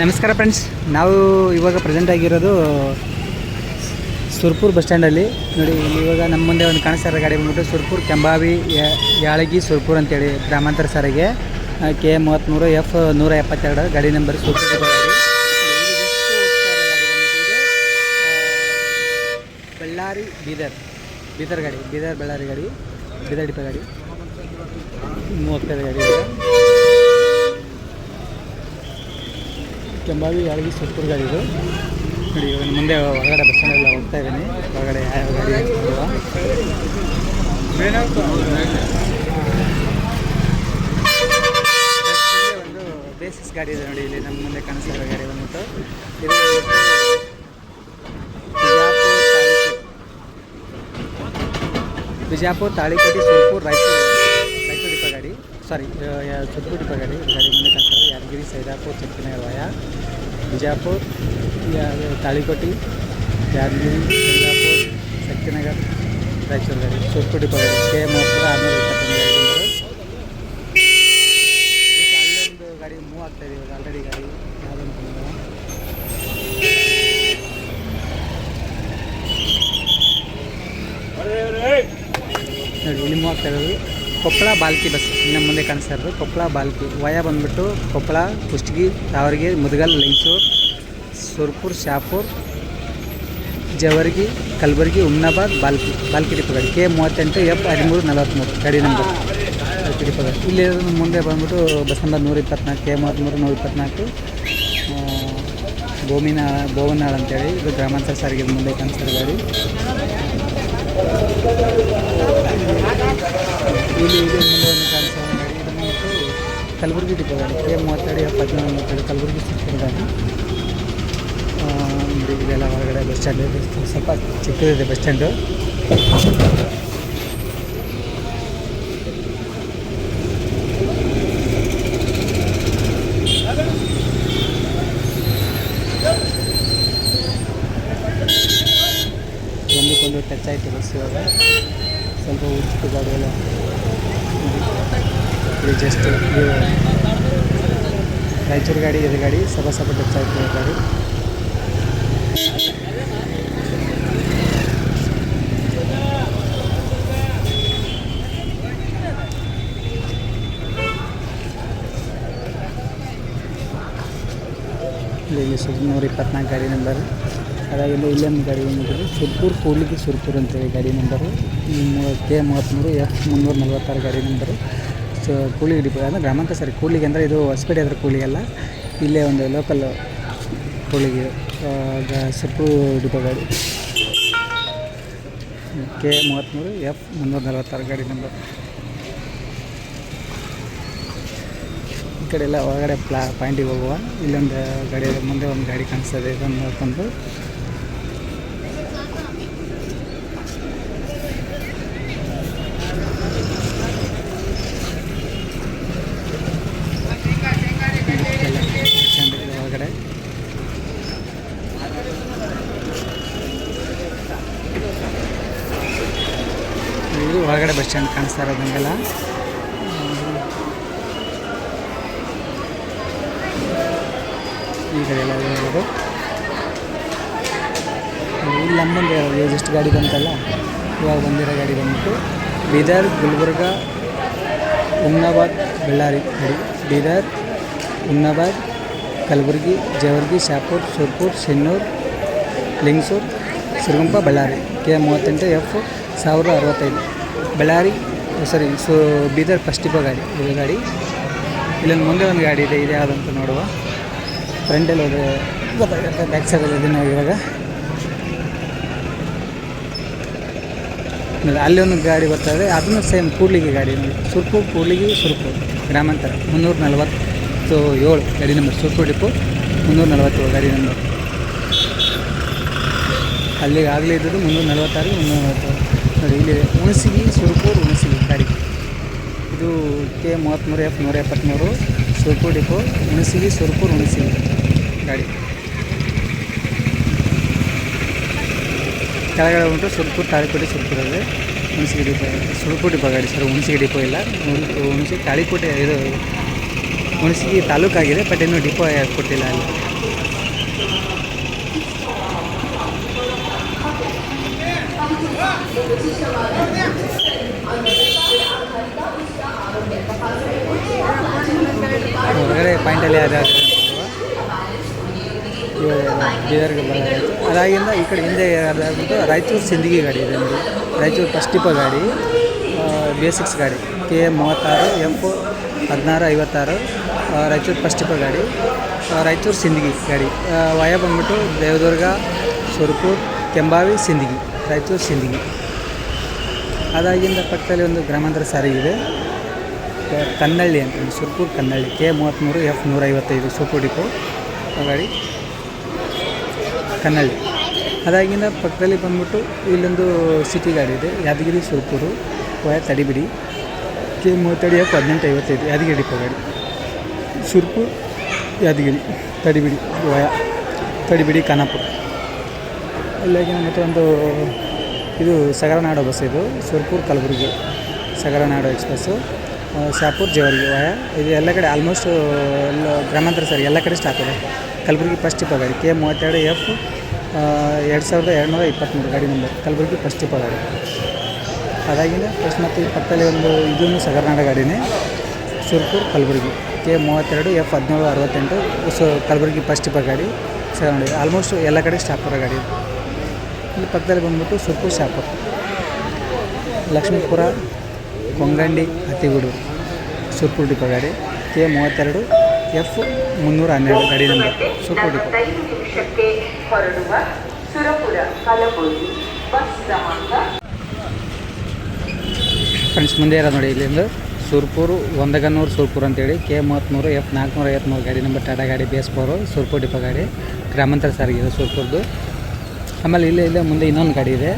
ನಮಸ್ಕಾರ ಫ್ರೆಂಡ್ಸ್ ನಾವು ಇವಾಗ ಪ್ರೆಸೆಂಟ್ ಆಗಿರೋದು ಸುರ್ಪುರ್ ಬಸ್ ಸ್ಟ್ಯಾಂಡಲ್ಲಿ ನೋಡಿ ಇವಾಗ ನಮ್ಮ ಮುಂದೆ ಒಂದು ಕಾಣಿಸ್ತಾ ಇರೋ ಗಾಡಿ ಬಂದ್ಬಿಟ್ಟು ಸುರ್ಪುರ್ ಕೆಂಬಾವಿ ಯಾಳಗಿ ಸುರ್ಪುರ್ ಅಂತೇಳಿ ಗ್ರಾಮಾಂತರ ಸಾರಿಗೆ ಕೆ ಮೂವತ್ತ್ಮೂರು ಎಫ್ ನೂರ ಎಪ್ಪತ್ತೆರಡು ಗಾಡಿ ನಂಬರ್ ಸುರ್ಪುರ್ ಬಳ್ಳಾರಿ ಬೀದರ್ ಬೀದರ್ ಗಾಡಿ, ಬೀದರ್ ಬಳ್ಳಾರಿ ಗಾಡಿ, ಬೀದರ್ ಡಿಪ ಗಾಡಿ. ಮೂವತ್ತೆರಡು ಗಾಡಿ ಇವಾಗ. ಕೆಂಬಾವಿ ಯಾರಿಗೆ ಸುತ್ತೂರು ಗಾಡಿ ಇದು ನೋಡಿ, ಇವಾಗ ಮುಂದೆ ಹೊರಗಡೆ ಬಸ್ ಸ್ಟ್ಯಾಂಡ್ ಎಲ್ಲ ಹೋಗ್ತಾ ಇದ್ದೀನಿ. ಹೊರಗಡೆ ಯಾವ ಗಾಡಿ ಒಂದು ಬೇಸಿಸ್ ಗಾಡಿ ಇದೆ ನೋಡಿ, ಇಲ್ಲಿ ನಮ್ಮ ಮುಂದೆ ಕಾಣಿಸ್ತಾ ಗಾಡಿ ಬಂದ್ಬಿಟ್ಟು. ಬಿಜಾಪುರ್ ತಾಳಿಕೋಟೆ. ಸುರ್ಪುರ್ ರಾಯಚೂರು. ಸಾರಿ ಸುರ್ಪುರ್ ಡಿಪೋ ಗಾಡಿ ಇದು ಗಾಡಿ ಮುಂದೆ ಕಾಣಿಸ್ತಾ ಇದೆ ಯಾದಗಿರಿ ಸೈದಾಪುರ ಚಕ್ರನಗರ ವಯ ಬಿಜಾಪುರ ಯಾ- ತಾಳಿಕೋಟೆ ಯಾದಗಿರಿ ಸೈದಾಪುರ ಶಕ್ತಿನಗರ್ ರಾಯಚೂರು ಗಾಡಿ ಸುರ್ಪುರ್ ಡಿಪೋ ಗಾಡಿ ಕೆ ಮೂವತ್ತರ ಆರುನೂರ ಇಪ್ಪತ್ತೊಂದು ಗಾಡಿ ನಂಬರು ಇದಕ್ಕೆ ಅಲ್ಲೊಂದು ಗಾಡಿ ಮೂವ್ ಆಗ್ತಾ ಇದೆ ಇವಾಗ ಆಲ್ರೆಡಿ ಗಾಡಿ ಯಾವುದಂತ ನೋಡಿ ಇಲ್ಲಿ ಮೂವ್ ಆಗ್ತಾ ಇರೋದು ಕೊಪ್ಪಳ ಬಾಲ್ಕಿ ಬಸ್. ಇನ್ನು ಮುಂದೆ ಕಾಣಿಸ್ತಾ ಇರೋದು ಕೊಪ್ಪಳ ಬಾಲ್ಕಿ. ವಯ ಬಂದ್ಬಿಟ್ಟು ಕೊಪ್ಪಳ ಕುಷ್ಟಗಿ ತಾವರಿಗೆ ಮುದಗಲ್ ಲೈಸೂರು ಸುರ್ಪುರ್ ಶಾಪುರ್ ಜವರ್ಗಿ ಕಲಬುರಗಿ ಉಮ್ನಾಬಾದ್ ಬಾಲ್ಕಿ. ಬಾಲ್ಕಿ ಡಿಪೋ ಗಾಡಿ. ಕೆ ಮೂವತ್ತೆಂಟು ಎಫ್ ಹದಿಮೂರು ನಲವತ್ತ್ಮೂರು ಗಾಡಿ ನಂಬರ್ ಬಾಲ್ಕಿ ಡಿಪೋ ಗಾಡಿ. ಇಲ್ಲಿ ಮುಂದೆ ಬಂದ್ಬಿಟ್ಟು ಬಸ್ ನಂಬರ್ ನೂರ ಇಪ್ಪತ್ನಾಲ್ಕು ಕೆ ಮೂವತ್ತ್ಮೂರು ನೂರ ಇಪ್ಪತ್ನಾಲ್ಕು. ಆ, ಬೋಮಿನಾಳ ಬೋವನಾಳ್ ಅಂತೇಳಿ. ಇದು ಗ್ರಾಮಾಂತರ ಸಾರಿಗೆ ಮುಂದೆ ಕಾಣಿಸ್ತಾರೆ ಗಾಡಿ. ಇಲ್ಲಿ ಇದೆ ಮುಂದೆ ಒಂದು ಕಾಣಿಸ್ತಾ ಇದೆ. ಗಾಡಿ ಇದು ಕಲಬುರಗಿ ಡಿಪೋದಲ್ಲಿ ಕೆ ಮೂವತ್ತೆರಡು ಎಫ್ ಮೂವತ್ತೆರಡು ಕಲಬುರಗಿ ಆ, ನೋಡಿ ಹೊರಗಡೆ ಬಸ್ ಸ್ಟ್ಯಾಂಡ್ ಇದೆ. ಸ್ವಲ್ಪ ಚಿಕ್ಕದಿದೆ ಬಸ್ ಸ್ಟ್ಯಾಂಡು ಒಂದಕ್ಕೊಂದು ಟಚ್ ಆಯಿತು ಬಸ್ ಇವಾಗ. ಸ್ವಲ್ಪ ಉಚಿತ ಗಾಡಿ ನೋಡಿ ಜಸ್ಟ್ ರಾಯಚೂರು ಗಾಡಿ, ಇದು ಗಾಡಿ ಸಭಾ ಸಭಾ ಟಚ್ ಆಯಿತು ಗಾಡಿ. ಇಲ್ಲಿ ನೂರ ಇಪ್ಪತ್ನಾಲ್ಕು ಗಾಡಿ ನಂಬರ್. ಅದಾಗಿಲ್ಲ ಇಲ್ಲೊಂದು ಗಾಡಿ ಬಂದಿದ್ದೀವಿ. ಸುರ್ಪುರ್ ಕೂಡ್ಲಿಗಿ ಸುರ್ಪುರ್ ಅಂತೇಳಿ ಗಾಡಿ ನಂಬರು ಕೆ ಮೂವತ್ತ್ಮೂರು, ಎಫ್ ಮುನ್ನೂರ ನಲ್ವತ್ತಾರು ಗಾಡಿ ನಂಬರು ಸೊ ಕೂಲಿಗೆ ಡಿಪೋ ಅಂದರೆ ಗ್ರಾಮಾಂತರ ಸರಿ ಕೂಲಿಗೆ ಅಂದರೆ ಇದು ಹೊಸಪೇಟೆ ಅದರ ಕೂಲಿಗೆಲ್ಲ ಇಲ್ಲೇ ಒಂದು ಲೋಕಲ್ ಕೂಲಿಗೆ ಸುರ್ಪುರ್ ಡಿಪೋ ಗಾಡಿ. ಕೆ ಮೂವತ್ತ್ಮೂರು, ಎಫ್ ಮುನ್ನೂರ ನಲ್ವತ್ತಾರು ಗಾಡಿ ನಂಬರ್ ಈ ಕಡೆ ಎಲ್ಲ ಹೊರಗಡೆ ಪ್ಲಾ, ಪಾಯಿಂಟಿಗೆ ಹೋಗುವ. ಇಲ್ಲೊಂದು ಗಾಡಿ, ಮುಂದೆ ಒಂದು ಗಾಡಿ ಕಾಣಿಸ್ತದೆ ಇದೆ ಇದನ್ನು ನೋಡ್ಕೊಂಡು ಎಲ್ಲ ಚೆನ್ನಾಗಿದೆ ಹೊರಗಡೆ ಇದು ಬಸ್ ಕಾಣಿಸ್ತಾ ಇರೋದು ನಮಗೆಲ್ಲ ಈ ಕಡೆ ಎಲ್ಲ ಇಲ್ಲಿ ನಮ್ಮಲ್ಲಿ ಮುಂದೆ ಇರೋದು ಗಾಡಿ ಬಂತಲ್ಲ? ಇವಾಗ ಬಂದಿರೋ ಗಾಡಿ ಬಂದ್ಬಿಟ್ಟು ಬೀದರ್, ಗುಲ್ಬರ್ಗ, ಉಮ್ನಾಬಾದ್, ಬಳ್ಳಾರಿ. ಗಾಡಿ ಬೀದರ್, ಉಮ್ನಾಬಾದ್, ಕಲಬುರ್ಗಿ, ಜೇವರ್ಗಿ, ಶಾಪುರ್, ಸುರ್ಪುರ್ ಶೆನ್ನೂರು ಲಿಂಗ್ಸೂರ್, ಸಿರುಗುಂಪ, ಬಳ್ಳಾರಿ. ಕೆ ಮೂವತ್ತೆಂಟು ಎಫ್ ಸಾವಿರದ ಅರವತ್ತೈದು. Ballari sorry so, Bidar first depot ಗಾಡಿ, ಇದು ಗಾಡಿ. ಇಲ್ಲೊಂದು ಮುಂದೆ ಒಂದು ಗಾಡಿ ಇದೆ ಇದೆ ಯಾವುದಂತ ನೋಡುವ. ಫ್ರಂಟಲ್ಲಿ ಹೋದರೆ ಗೊತ್ತಾಗುತ್ತೆ ಬ್ಯಾಕ್ ಸೈಡಲ್ಲಿ ಇದೆ ನಾವು ಇವಾಗ. ಅಲ್ಲಿ ಒಂದು ಗಾಡಿ ಬರ್ತದೆ ಅದನ್ನು ಸೇಮ್ ಕೂಡ್ಲಿಗೆ ಗಾಡಿ ನೋಡಿ. ಸುರ್ಪು, ಕೂಡ್ಲಿಗೆ, ಸುರ್ಪು, ಗ್ರಾಮಾಂತರ, ಮುನ್ನೂರ ನಲವತ್ತು ಏಳು ಗಾಡಿ ನಂಬರ್ ಸುರ್ಪು ಡಿಪ್ಪು ಮುನ್ನೂರ ನಲವತ್ತೇಳು ಗಾಡಿ ನಂಬರ್ ಅಲ್ಲಿಗೆ ಆಗಲೇ ಇದ್ದದ್ದು ಮುನ್ನೂರ ನಲವತ್ತಾರು, ಮುನ್ನೂರ ನಲ್ವತ್ತೇಳು. ನೋಡಿ ಇಲ್ಲಿ ಹುಣಸಿಗಿ, ಸುರ್ಪುರ್, ಹುಣಸಿಗಿ ಗಾಡಿ ಇದು ಕೆ ಮೂವತ್ತ್ಮೂರು ಎಫ್ ನೂರ ಎಪ್ಪತ್ತ್ಮೂರು ಸುರ್ಪುರ್ ಡಿಪೋ, ಹುಣಸಿಗಿ, ಸುರ್ಪುರ್, ಹುಣಸಿಗಿ ಗಾಡಿ. ಕೆಳಗಡೆ ಉಂಟು ಸುರ್ಪುರ್, ತಾಳಿಕೋಟೆ, ಸುರ್ಪುರ್ ಇದೆ ಹುಣಸಿಗೆ ಡಿಪೋ, ಸುರ್ಪುರ್ ಡಿಪೋ ಗಾಡಿ ಸರ್, ಹುಣಸಿಗೆ ಡಿಪೋ ಇಲ್ಲ. ಹುಣ್- ಹುಣಸಿ ತಾಳಿಕೋಟೆ, ಇದು ಹುಣಸಿಗೆ ತಾಲೂಕಾಗಿದೆ, ಬಟ್ ಇನ್ನೂ ಡಿಪೋ ಕೊಟ್ಟಿಲ್ಲ ಅಲ್ಲಿ. ಹೊರಗಡೆ ಪಾಯಿಂಟಲ್ಲಿ ಇವಾಗ ಬೀದರ್ಗೆ ಬರೋದಾಯ್ತು ಅದಾಗಿಂದ ಈ ಕಡೆ ಹಿಂದೆ ಅದಾಗ್ಬಿಟ್ಟು ರಾಯಚೂರು ಸಿಂದಗಿ ಗಾಡಿ ಇದೆ ನೋಡಿ. ರಾಯಚೂರು ಫಸ್ಟ್ ಟಿಪ ಗಾಡಿ ಬೇಸಿಕ್ಸ್ ಗಾಡಿ. ಕೆ ಎ ಮೂವತ್ತಾರು ಎಫ್ ಹದಿನಾರು, ಐವತ್ತಾರು ರಾಯಚೂರು ಫಸ್ಟ್ ಟಿಪ ಗಾಡಿ. ರಾಯಚೂರು ಸಿಂದಗಿ ಗಾಡಿ. ವಯ ಬಂದ್ಬಿಟ್ಟು ದೇವದುರ್ಗ, ಸುರಪುರ್, ಕೆಂಬಾವಿ, ಸಿಂದಗಿ. ರಾಯಚೂರು ಸಿಂದಗಿ. ಅದಾಗಿಂದ ಪಕ್ಕದಲ್ಲಿ ಒಂದು ಗ್ರಾಮಾಂತರ ಸಾರಿಗೆ ಇದೆ. ಕನ್ನಳ್ಳಿ ಅಂತ ಸುರ್ಪುರ್ ಕನ್ನಳ್ಳಿ, ಕೆ ಮೂವತ್ತ್ಮೂರು ಎಫ್ ನೂರೈವತ್ತೈದು ಸೂಪರ್ ಡಿಪೋ. ಗಾಡಿ ಕನ್ನಳ್ಳಿ. ಅದಾಗಿಂದ ಪಕ್ಕದಲ್ಲಿ ಬಂದ್ಬಿಟ್ಟು ಇಲ್ಲೊಂದು ಸಿಟಿ ಗಾಡಿ ಇದೆ. ಯಾದಗಿರಿ ಸುರ್ಪುರು ವಯ ತಡಿಬಿಡಿ, ಕೆ ಮೂವತ್ತಡಿ ಎಫ್ ಹದಿನೆಂಟು, ಐವತ್ತೈದು, ಯಾದಗಿರಿ ಡಿಪೋ ಗಾಡಿ. ಸುರ್ಪುರ್ ಯಾದಗಿರಿ, ತಡಿಬಿಡಿ, ವಯ, ತಡಿಬಿಡಿ, ಖಾನಾಪುರ. ಅಲ್ಲಾಗಿ ಮತ್ತೊಂದು ಇದು ಸಗರನಾಡು ಬಸ್ ಇದು. Surpur Kalaburagi Sagaranadu express Shahapur Jevargi via. ಇದು ಎಲ್ಲ ಕಡೆ ಆಲ್ಮೋಸ್ಟ್ ಎಲ್ಲ ಗ್ರಾಮಾಂತರ ಸರಿ, ಎಲ್ಲ ಕಡೆ ಸ್ಟಾಪ್ ಇದೆ. ಕಲಬುರಗಿ ಫಸ್ಟ್ ಟಿಪ್ ಗಾಡಿ. ಕೆ ಮೂವತ್ತೆರಡು ಎಫ್ ಎರಡು ಸಾವಿರದ ಎರಡುನೂರ ಇಪ್ಪತ್ತ್ಮೂರು ಗಾಡಿ ನಂಬರ್ ಕಲಬುರಗಿ ಫಸ್ಟ್ ಟಿಪ್ ಗಾಡಿ. ಅದಾಗಿಂದ ಫಸ್ಟ್ ಮತ್ತು ಈ ಪಕ್ಕದಲ್ಲಿ ಒಂದು ಇದೂ ಸಗರನಾಡ ಗಾಡಿನೇ. ಸುರ್ಪುರ್ ಕಲಬುರಗಿ. ಕೆ ಮೂವತ್ತೆರಡು ಎಫ್ ಹದಿನೇಳು ಅರವತ್ತೆಂಟು. ಸೊ, ಕಲಬುರಗಿ ಫಸ್ಟ್ ಟಿಪ್ ಗಾಡಿ. ಸಗರನಾಡಿ. ಆಲ್ಮೋಸ್ಟ್ ಎಲ್ಲ ಕಡೆ ಸ್ಟಾಪ್ ಇರೋ ಗಾಡಿ. ಇಲ್ಲಿ ಪಕ್ಕದಲ್ಲಿ ಬಂದ್ಬಿಟ್ಟು ಸುರ್ಪುರ್ ಶಾಪು. ಲಕ್ಷ್ಮೀಪುರ ಕೊಂಗಂಡಿ ಹತ್ತಿಗೂಡು ಸುರ್ಪುರ್ ಡಿಪೋ ಗಾಡಿ ಕೆ ಮೂವತ್ತೆರಡು ಎಫ್ ಮುನ್ನೂರ ಹನ್ನೆರಡು ಗಾಡಿ ನಂಬರ್ ಸುರ್ಪುರ್ ಡಿಪೋ ಫ್ರೆಂಡ್ಸ್ ಮುಂದೆ ಇರೋದು ನೋಡಿ ಇಲ್ಲಿಂದ ಸುರ್ಪುರು ಒಂದಗನ್ನೂರು ಸುರ್ಪುರ್ ಅಂತೇಳಿ ಕೆ ಮೂವತ್ತ್ಮೂರು ಎಫ್ ನಾಲ್ಕುನೂರ ಐವತ್ತ್ಮೂರು ಗಾಡಿ ನಂಬರ್ ಟಾಟಾ ಗಾಡಿ ಬೇಸ್ ಫೋರು ಸುರ್ಪುರ್ ಡಿಪೋ ಗಾಡಿ ಗ್ರಾಮಾಂತರ ಸಾರಿಗೆ ಇದೆ ಸುರ್ಪುರ್ದು. ಆಮೇಲೆ ಇಲ್ಲೇ ಇಲ್ಲೇ ಮುಂದೆ ಇನ್ನೊಂದು ಗಾಡಿ ಇದೆ.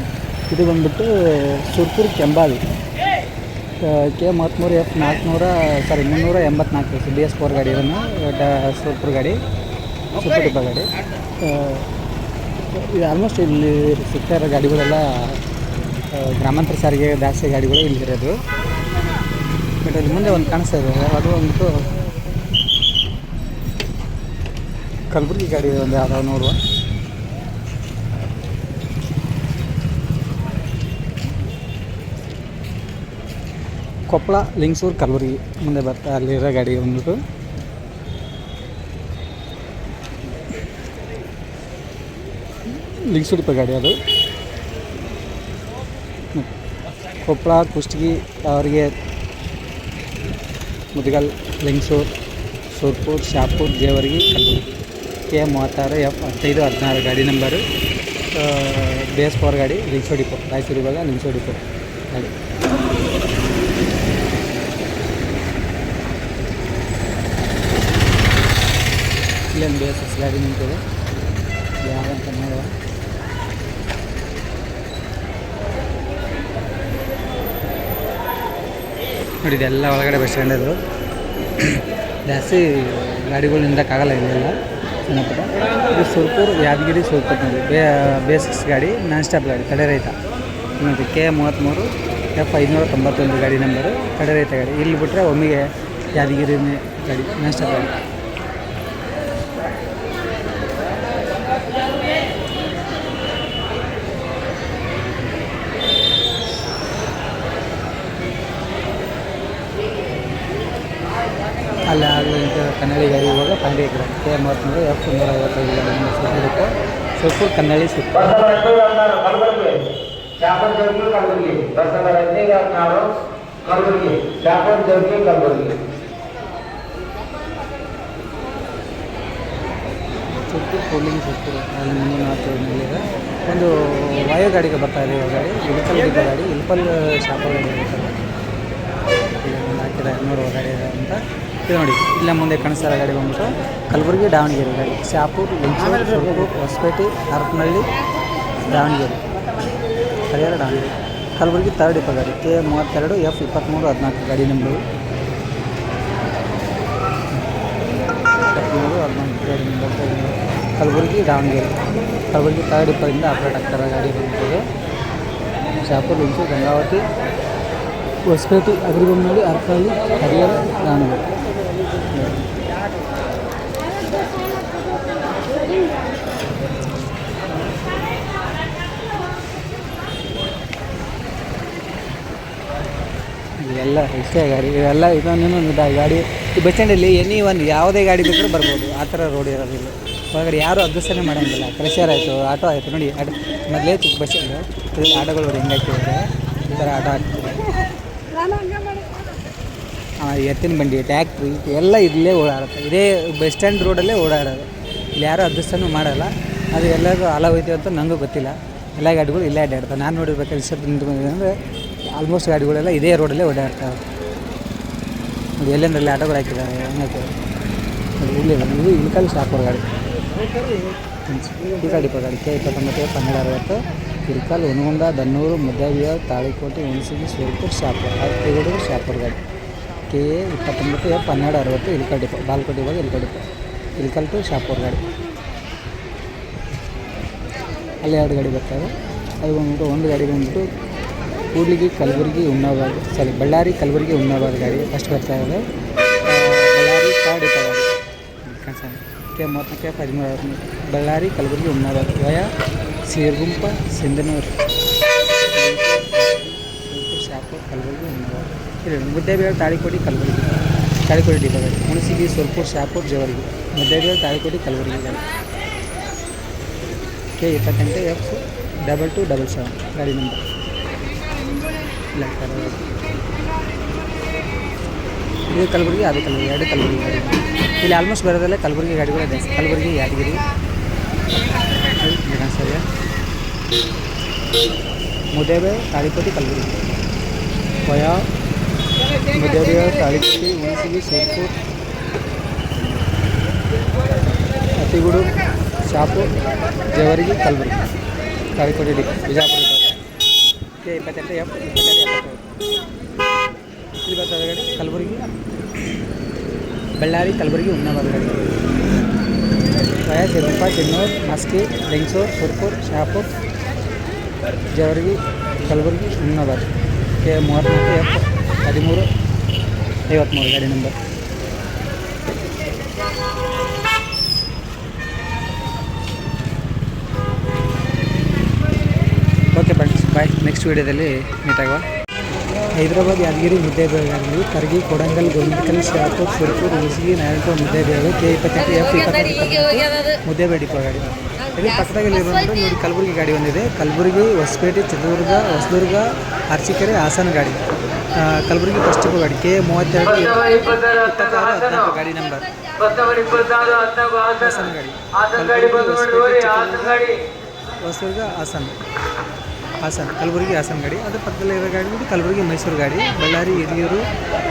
ಇದು ಬಂದ್ಬಿಟ್ಟು ಸುರ್ಪುರ್ ಕೆಂಬಾವಿ. ಕೆ ಮೂವತ್ತ್ಮೂರು ಎಫ್ ನಾಲ್ಕುನೂರ ಸಾರಿ ಮುನ್ನೂರ ಎಂಬತ್ನಾಲ್ಕು ಬಿ ಎಸ್ ಫೋರ್ ಗಾಡಿ ಇದನ್ನು ಸುರ್ಪುರ್ ಗಾಡಿ, ಸೂಪರ್ ಡಿಪೋ ಗಾಡಿ. ಇದು ಆಲ್ಮೋಸ್ಟ್ ಇಲ್ಲಿ ಸಿಗ್ತಾ ಇರೋ ಗಾಡಿಗಳೆಲ್ಲ ಗ್ರಾಮಾಂತರ ಸಾರಿಗೆ ಜಾಸ್ತಿ ಗಾಡಿಗಳು ಇಲ್ಲಿ ಇರೋದು ಬಟ್ ಅಲ್ಲಿ ಮುಂದೆ ಒಂದು ಕಾಣಿಸ್ತಾ ಇದೆ, ಅದು ಒಂದು ಕಲಬುರಗಿ ಗಾಡಿ ಒಂದು ಯಾವುದಾದ್ರು ನೋಡುವ. ಕೊಪ್ಪಳ ಲಿಂಗ್ಸೂರು, ಕಲಬುರಗಿ ಮುಂದೆ ಬರ್ತಾ ಅಲ್ಲಿರೋ ಗಾಡಿ ಬಂದ್ಬಿಟ್ಟು. ಲಿಂಗ್ಸೂರು ಪ ಗಾಡಿ ಅದು. ಕೊಪ್ಪಳ ಕುಷ್ಟಗಿ, ಅವರಿಗೆ ಮುದಗಲ್, ಲಿಂಗ್ಸೂರ್, ಸುರ್ಪುರ್, ಶಾಪುರ್, ಜೇವರ್ಗಿ, ಕಲಬುರಗಿ. ಕೆ ಮೂವತ್ತಾರು, ಎಫ್ ಹದಿನೈದು, ಹದಿನಾರು ಗಾಡಿ ನಂಬರು. ಬೇಸ್ ಪವರ್ ಗಾಡಿ ಲಿಂಗ್ಸೋ ಡಿಪೋ, ರಾಯಚೂರು ಇವಾಗ ಲಿಂಗ್ಸೋ ಡಿಪೋ ಗಾಡಿ. ಇಲ್ಲೊಂದು ಬಿ ಎಸ್ ಎಸ್ ಗಾಡಿ ನಿಂತಿದೆ. ಯಾವಂತ ನೋಡುವ. ನೋಡಿ, ಇದೆಲ್ಲ ಒಳಗಡೆ ಬಸ್ ಸ್ಟ್ಯಾಂಡ್ ಇದು ಜಾಸ್ತಿ ಗಾಡಿಗಳು ನಿಂದಕ್ಕಾಗಲ್ಲ ಇಲ್ಲೆಲ್ಲ ಸಣ್ಣ ಪುಟ್ಟ ಇದು ಸುರ್ಪುರ್, ಯಾದಗಿರಿ ಸುರ್ಪುರ್ ನೋಡಿ ಬೇ, ಬೇಸಿಕ್ಸ್ ಗಾಡಿ ನಾನ್ ಸ್ಟಾಪ್ ಗಾಡಿ ತಡೆ ರೈತ. ನೋಡಿ ಕೆ ಮೂವತ್ತ್ಮೂರು ಎಫ್ ಐದುನೂರ ತೊಂಬತ್ತೊಂದು ಗಾಡಿ ನಂಬರು ತಡೆ ರೈತ ಗಾಡಿ. ಇಲ್ಲಿ ಬಿಟ್ಟರೆ ಒಮ್ಮೆಗೆ ಯಾದಗಿರಿ ಗಾಡಿ ನಾನ್ ಸ್ಟಾಪ್ ಗಾಡಿ. ಅಲ್ಲಿ ಆಗಲಿ ಕನ್ನಡಿಗರು ಇವಾಗ ಪಂಡಿ ಗ್ರಾಮ ಕೆ ಮೂವತ್ತ್ಮೂರು ಎಫ್ ನೂರ ಐವತ್ತೈದು ನಂಬರ್ ಸುರ್ಪುರಕ್ಕೆ ಸುರ್ಪುರ್ ಕನ್ನಡಿ ಕಲಬುರಗಿ ಸುರ್ಪುರ್ ಕೂಲಿಂಗ್ ಸುತ್ತು ಅಲ್ಲಿ ಮಾತು ಒಂದು ವಾಯು ಗಾಡಿಗೆ ಬರ್ತಾ ಇದೆ ಗಾಡಿ. ಡಿಪೋ ಗಾಡಿ. ಇಲ್ಪಲ್ ಶಾಪರ್ ಗಾಡಿ ನೋಡುವ ಗಾಡಿ ಇದೆ ಅಂತ. ಇದು ನೋಡಿ. ಇಲ್ಲ ಮುಂದೆ ಕಾಣಿಸ್ತಾ ಇರೋ ಗಾಡಿ ಬಂದ್ಬಿಟ್ಟು. ಕಲಬುರಗಿ, ದಾವಣಗೆರೆ ಗಾಡಿ. ಶಾಪುರ್ ಸುರ್ಪುರ್ ಹೊಸಪೇಟೆ, ಹರಪನಹಳ್ಳಿ, ದಾವಣಗೆರೆ. ಹರಿಹರ, ದಾವಣಗೆರೆ. ಕಲಬುರಗಿ ತರ್ಡ್ ಡಿಪೋ ಗಾಡಿ. ಕೆ ಮೂವತ್ತೆರಡು ಎಫ್ ಇಪ್ಪತ್ತ್ಮೂರು ಹದಿನಾಲ್ಕು ಗಾಡಿ ನಂಬರು ಇಪ್ಪತ್ತ್ಮೂರು ಹದಿನಾಲ್ಕು ಗಾಡಿ ನಂಬರ್ ಕಲಬುರಗಿ, ದಾವಣಗೆರೆ. ಕಲಬುರಗಿ ತರ್ಡ್ ಡಿಪ್ಪೋದಿಂದ ಆಪ್ರೇಟ್ ಆಗ್ತಾರೆ ಗಾಡಿ ಬಂದಿದೆ ಶಾಪುರ್ ಲಿಂಚು ಗಂಗಾವತಿ, ಹೊಸಪೇಟೆ ಅಗ್ರಿಬೊಮ್ಮನಹಳ್ಳಿ ಹರಪನಹಳ್ಳಿ, ಹರಿಹರ, ದಾವಣಗೆರೆ. ಇವೆಲ್ಲ ಇಷ್ಟೇ ಗಾಡಿ, ಇವೆಲ್ಲ ಇದೊಂದು ಗಾಡಿ, ಈ ಬಸ್ ಸ್ಟ್ಯಾಂಡಲ್ಲಿ ಎನಿ ಒಂದು ಯಾವುದೇ ಗಾಡಿ ಬೇಕಾದ್ರೂ ಬರ್ಬೋದು. ಆ ಥರ ರೋಡ್ ಇರೋದಿಲ್ಲ ಒಳಗಡೆ ಯಾರು ಅಡ್ಜಸ್ಟನ್ನೇ ಮಾಡೋಂಗಿಲ್ಲ. ಕ್ರೆಷರ್ ಆಯಿತು ಆಟೋ ಆಯಿತು. ನೋಡಿ ಆಟೋ ಮೊದಲೇ ಚಿಕ್ಕ ಬಸ್ ಸ್ಟ್ಯಾಂಡು ಆಟೋಗಳು ಹೆಂಗೆ ಹಾಕಿದ್ದಾರೆ ಈ ಥರ ಆಟೋ ಹಾಕ್ತಿದ್ದಾರೆ. ಎತ್ತಿನ ಬಂಡಿ ಟ್ಯಾಕ್ಟ್ರಿ ಎಲ್ಲ ಇಲ್ಲೇ ಓಡಾಡುತ್ತೆ. ಇದೇ ಬಸ್ ಸ್ಟ್ಯಾಂಡ್ ರೋಡಲ್ಲೇ ಓಡಾಡೋದು. ಇಲ್ಲಿ ಯಾರೂ ಅದೃಷ್ಟನೂ ಮಾಡಲ್ಲ. ಅದು ಎಲ್ಲರಿಗೂ ಅಲವ್ ಐತೆ ಅಂತ ನನಗೂ ಗೊತ್ತಿಲ್ಲ. ಎಲ್ಲ ಗಾಡಿಗಳು ಇಲ್ಲೇ ಅಡ್ಡಾಡ್ತಾರೆ ನಾನು ನೋಡಿರ್ಬೇಕಾದ್ರೆ ಇಷ್ಟ ನಿಂತ್ಕೊಂಡಿದ್ದೆ ಅಂದರೆ ಆಲ್ಮೋಸ್ಟ್ ಗಾಡಿಗಳೆಲ್ಲ ಇದೇ ರೋಡಲ್ಲೇ ಓಡಾಡ್ತಾವೆ ನೋಡಿ ಎಲ್ಲೆಂದ್ರಲ್ಲಿ ಆಟೋಗಳು ಹಾಕಿದ್ದಾರೆ ಹಂಗೆ ಹಾಕಿದ್ದಾರೆ ನೋಡಿ ಇಲ್ಲಿ ಇದು. ಇಲ್ಕಲ್ ಶಾಪುರ ಗಾಡಿ. ಇಲ್ಕಲ್ ಡಿಪೋ ಗಾಡಿ. ಕೆ ಇಪ್ಪತ್ತೊಂಬತ್ತು ಪನ್ನೆರಡು ಅರವತ್ತು ಇಲ್ಕಲ್ ಹುನಗುಂದ ದನ್ನೂರು ಮುದ್ದಾಬಿಯ ತಾಳಿಕೋಟೆ, ಹುಣಸಗಿ, ಸೂರ್ಪುರ್, ಶಾಪುರ್. ಹತ್ತಿಗೂಡು ಸ್ಟಾಪ್ ಗಾಡಿ. ಕೆ ಎ ಇಪ್ಪತ್ತೊಂಬತ್ತು ಎ ಹನ್ನೆರಡು ಅರವತ್ತು ಇಲ್ಕಲ್ ಡಿಪೋ ಬಾಲ್ಕೋಟೆ ಹೋಗಿ Ilkal depot Ilkal to stop ಗಾಡಿ. ಅಲ್ಲಿ ಎರಡು ಗಾಡಿ ಬರ್ತವೆ ಅದು ಬಂದ್ಬಿಟ್ಟು ಒಂದು ಗಾಡಿ ಬಂದ್ಬಿಟ್ಟು ಕೂಡ್ಲಿಗಿ ಕಲಬುರಗಿ ಉನ್ನಾವರ ಸಾರಿ ಬಳ್ಳಾರಿ ಕಲಬುರಗಿ ಉನ್ನಾಬಾದ್ ಗಾಡಿ ಫಸ್ಟ್ ಬರ್ತಾ ಇದೆ. ಬಳ್ಳಾರಿ ಇದೆ. ಕೆ ಮೂವತ್ತಕ್ಕೆ ಹದಿಮೂರು ಬಳ್ಳಾರಿ ಕಲಬುರಗಿ ಉನ್ನಾಬಾದ್ ವಯ ಸೀರ್ಗುಂಪ, ಸಿಂಧನೂರು. ಶಾಪು, ಕಲಬುರಗಿ ಉನ್ನಾಬಾದ್ ಇಲ್ಲ ಮುದ್ದೇಬೇಳೆ ತಾಳಿಕೋಟಿ ಕಲಬುರಗಿ. ತಾಳಿಕೋಟಿ ಡಿಪೋ ಗಾಡಿ. ಹುಣಸಿಗಿ ಸುರ್ಪುರ್ ಶಾಪುರ್ ಜವರ್ಗಿ ಮುದ್ದೇಬೇಳೆ ತಾಳಿಕೋಟಿ ಕಲಬುರಗಿ ಗಾಡಿ. ಕೆ ಇಪ್ಪತ್ತೆಂಟು, F, double two double seven. ಗಾಡಿ ನಂಬರ್. ಇಲ್ಲ ಸರ್ ಇದು ಕಲಬುರಗಿ ಅದು ಕಲಬುರಗಿ ಎರಡು ಕಲಬುರಗಿ ಗಾಡಿ ಇಲ್ಲಿ ಆಲ್ಮೋಸ್ಟ್ ಬರೋದಲ್ಲ ಕಲಬುರಗಿ ಗಾಡಿಗಳೇ ಜಾಸ್ತಿ ಕಲಬುರಗಿ ಯಾದಗಿರಿ ಸರಿಯ ಮುದ್ದೇಬೆ ತಾಳಿಕೋಟಿ ಕಲಬುರಗಿ ಕೊಯ ಮುದ್ದೇಬೆ ತಾಳಿಕೋಟಿ ಹುಣಸಗಿ ಸೂರ್ಪುರ್ ಅತಿಗುಡು ಶಾಪುರ್ ಜೇವರ್ಗಿ ಕಲಬುರಗಿ ತಾಳಿಕೋಟೆ ಡಿ ಬಿಜಾಪುರ ಕೆ ಇಪ್ಪತ್ತೆಂಟು ಎಫ್ ಇಲ್ಲಿ ಬರ್ತದೆ ಕಲಬುರಗಿ. ಬಳ್ಳಾರಿ, ಕಲಬುರಗಿ ಉನ್ನಾಬಾದ್ ಗಾಡಿ ಸಿರುಪ್ಪ ಚಿನ್ನೂರು ಮಸ್ಕಿ ಬೆಂಗ್ಸೂರು ಸುರ್ಪುರ್ ಶಾಪುರ್, ಜವರ್ಗಿ, ಕಲಬುರಗಿ ಉನ್ನಾಬಾದ್ ಕೆ ಮೂವತ್ತ್ನಾಲ್ಕು ಎಫ್ ಹದಿಮೂರು ಐವತ್ತ್ಮೂರು ಗಾಡಿ number. Okay friends bye next ವೀಡಿಯೋದಲ್ಲಿ ಮೀಟ್ ಆಗುವ. ಹೈದರಾಬಾದ್ ಯಾದಗಿರಿ ಮುದ್ದೇಬೇಳೆಗಳಲ್ಲಿ ಕರ್ಗಿ ಕೊಡಂಗಲ್ ಗೋವಿಂದಕಲ್ ಶಾಪುರ್ ಸುರ್ಪುರ್ ಹುಣಸಗಿ ನಾಯಕ ಮುದ್ದೇಬೇಗ ಕೆ ಇಪ್ಪತ್ತೆಂಟು ಎಫ್ ಇಪ್ಪತ್ತೆಂಟು ಮುದ್ದೇಬೇಡಿ ಗಾಡಿ. ಇಲ್ಲಿ ಪಕ್ಕದಲ್ಲಿ ನೋಡಿ ಕಲಬುರಗಿ ಗಾಡಿ ಬಂದಿದೆ ಕಲಬುರಗಿ ಹೊಸಪೇಟೆ ಚಿತ್ರದುರ್ಗ ಹೊಸದುರ್ಗ ಅರ್ಚಿಕೆರೆ ಹಾಸನ ಗಾಡಿ. ಕಲಬುರ್ಗಿ ಫಸ್ಟ್ ಗಾಡಿ. ಕೆ ಮೂವತ್ತೆರಡು ಹದಿನಾಲ್ಕು ಗಾಡಿ ನಂಬರ್ ಹಾಸನ ಗಾಡಿ. ಹೊಸದುರ್ಗ ಹಾಸನ. ಹಾಸನ, ಕಲಬುರಗಿ ಹಾಸನ ಗಾಡಿ. ಅದ್ರ ಪಕ್ಕದಲ್ಲಿ ಇರೋ ಗಾಡಿ ಬಿಟ್ಟು ಕಲಬುರಗಿ ಮೈಸೂರು ಗಾಡಿ. ಬಳ್ಳಾರಿ, ಹಿರಿಯೂರು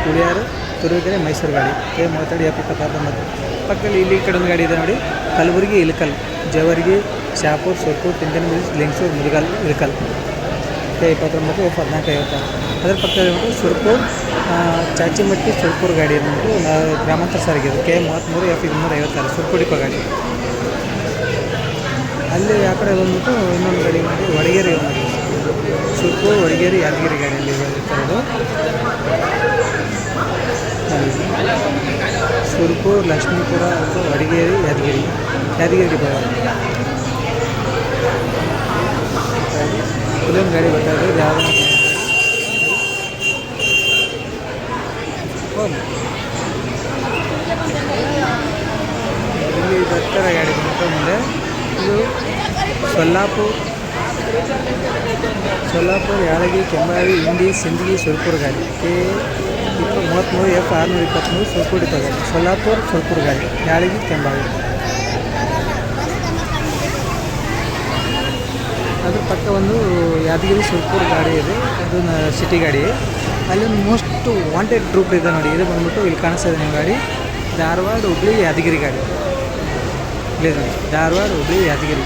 ಹುಳಿಯಾರು ತುರುವೇಕೆರೆ, ಮೈಸೂರು ಗಾಡಿ. ಕೆ ಮೂವತ್ತೆರಡು ಎಫ್ ಇಪ್ಪತ್ತಾರೊಂಬತ್ತು ಪಕ್ಕದಲ್ಲಿ ಇಲ್ಲಿ ಕಡೆ ಒಂದು ಗಾಡಿ ಇದೆ ನೋಡಿ. ಕಲಬುರಗಿ ಇಳಕಲ್, ಜವರ್ಗಿ ಶಾಪೂರ್ ಸೊರ್ಪೂರ್ ತಿಂಗನ ಮಿಲ್ಸ್ ಲಿಂಗ್ಸೂರು ಮುರುಗಲ್ ಇಳಕಲ್. ಕೆ ಇಪ್ಪತ್ತೊಂಬತ್ತು ಹದಿನಾಲ್ಕು ಐವತ್ತಾರು. ಅದ್ರ ಪಕ್ಕದಲ್ಲಿ ಬಂದು ಸುರ್ಪುರ್ ಚಾಚಿಮಟ್ಟಿ, ಸುರ್ಪುರ್ ಗಾಡಿ ಅಂದ್ಬಿಟ್ಟು ಗ್ರಾಮಾಂತರ ಸಾರಿಗೆ ಕೆ ಮೂವತ್ತ್ಮೂರು ಎಫ್ ಇನ್ನೂರ ಐವತ್ತಾರು, ಸುರ್ಪುರ್ ಗಾಡಿ. ಅಲ್ಲಿ ಆ ಕಡೆ ಬಂದ್ಬಿಟ್ಟು ಇನ್ನೊಂದು ಗಾಡಿ ಮಾಡಿ ಒಡಗೇರಿ ಒಂದು ಸುರ್ಪು ವಡಗೇರಿ ಯಾದಗಿರಿ ಗಾಡಿಯಲ್ಲಿ ಬರುತ್ತಿರೋದು ಸುರ್ಪುರ್ ಲಕ್ಷ್ಮೀಪುರ ಅಥವಾ ಅಡಿಗೇರಿ, ಯಾದಗಿರಿ. ಯಾದಗಿರಿಗೆ ಬರೋದು ಇಲ್ಲೊಂದು ಗಾಡಿ ಬರ್ತಾ ಇದೆ ಹೌದು. ಇಲ್ಲಿ ಬರ್ತಾರೆ ಗಾಡಿ ಬಂದ ಮುಂದೆ ಇದು ಸೊಲ್ಲಾಪುರ್ ಸೊಲ್ಲಾಪುರ್ ಯಾಳಗಿ ಕೆಂಬಾವಿ ಇಂಡಿ, ಸಿಂದಗಿ, ಸುರ್ಪುರ್ ಗಾಡಿ. ಕೆ ಇಪ್ಪ ಮೂವತ್ತ್ಮೂರು ಎಫ್ ಆರುನೂರ ಇಪ್ಪತ್ತ್ಮೂರು ಸುರ್ಪುರ್ ಡಿಪೋ ಗಾಡಿ ಸೊಲ್ಲಾಪುರ್, ಸುರ್ಪುರ್ ಗಾಡಿ. ಯಾಳಗಿ ಕೆಂಬಾವಿ ಅದ್ರ ಪಕ್ಕ ಒಂದು ಯಾದಗಿರಿ ಸುರ್ಪುರ್ ಗಾಡಿ ಇದೆ. ಅದು ಸಿಟಿ ಗಾಡಿ. ಅಲ್ಲಿ ಒಂದು ಮೋಸ್ಟ್ ವಾಂಟೆಡ್ ಗ್ರೂಪ್ ಇದೆ ನೋಡಿ. ಇದು ಬಂದ್ಬಿಟ್ಟು ಇಲ್ಲಿ ಕಾಣಿಸ್ತಾ ಇದೆ ನಿಮ್ಮ ಗಾಡಿ. ಧಾರವಾಡ, ಹುಬ್ಳಿ, ಯಾದಗಿರಿ ಗಾಡಿ. ಇಲ್ಲಿ ಧಾರವಾಡ, ಹುಬ್ಳಿ, ಯಾದಗಿರಿ.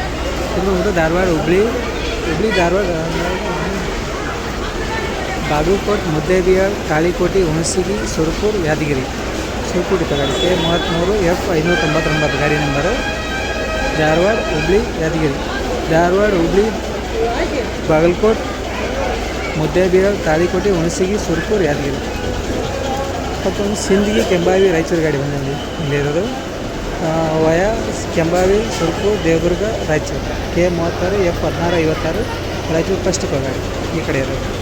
ಇದು ಬಂದ್ಬಿಟ್ಟು ಧಾರವಾಡ, ಹುಬ್ಳಿ. ಹುಬ್ಳಿ, ಧಾರವಾಡ ಬಾಗಲಕೋಟ್ ಮುದ್ದೇಬಿಹಾಳ್ ತಾಳಿಕೋಟೆ ಹುಣಸಗಿ ಸುರ್ಪುರ್ ಯಾದಗಿರಿ ಸುರ್ಪುರ್ ಡಿಪೋ ಗಾಡಿ ಕೆ ಮೂವತ್ತ್ಮೂರು ಎಫ್ ಐನೂರ ತೊಂಬತ್ತೊಂಬತ್ತು ಗಾಡಿ ನಂಬರು ಧಾರವಾಡ ಹುಬ್ಳಿ ಯಾದಗಿರಿ ಧಾರವಾಡ ಹುಬ್ಳಿ ಬಾಗಲಕೋಟ್ ಮುದ್ದೇಬಿಹಾಳ್ ತಾಳಿಕೋಟೆ ಹುಣಸಗಿ ಸುರ್ಪುರ್ ಯಾದಗಿರಿ ಇಪ್ಪತ್ತೊಂದು ಸಿಂದಗಿ ಕೆಂಬಾವಿ ರಾಯಚೂರು ಗಾಡಿ ಬಂದಿದೆ ಇಲ್ಲಿರೋದು ವಯ ಕೆಂಬಾವಿ ಸುರ್ಪು ದೇವದುರ್ಗ ರಾಯಚೂರು ಕೆ ಮೂವತ್ತಾರು ಎಫ್ ಹದಿನಾರು ಐವತ್ತಾರು ರಾಯಚೂರು ಫಸ್ಟ್ ಗಾಡಿ ಈ ಕಡೆ ಇರೋದು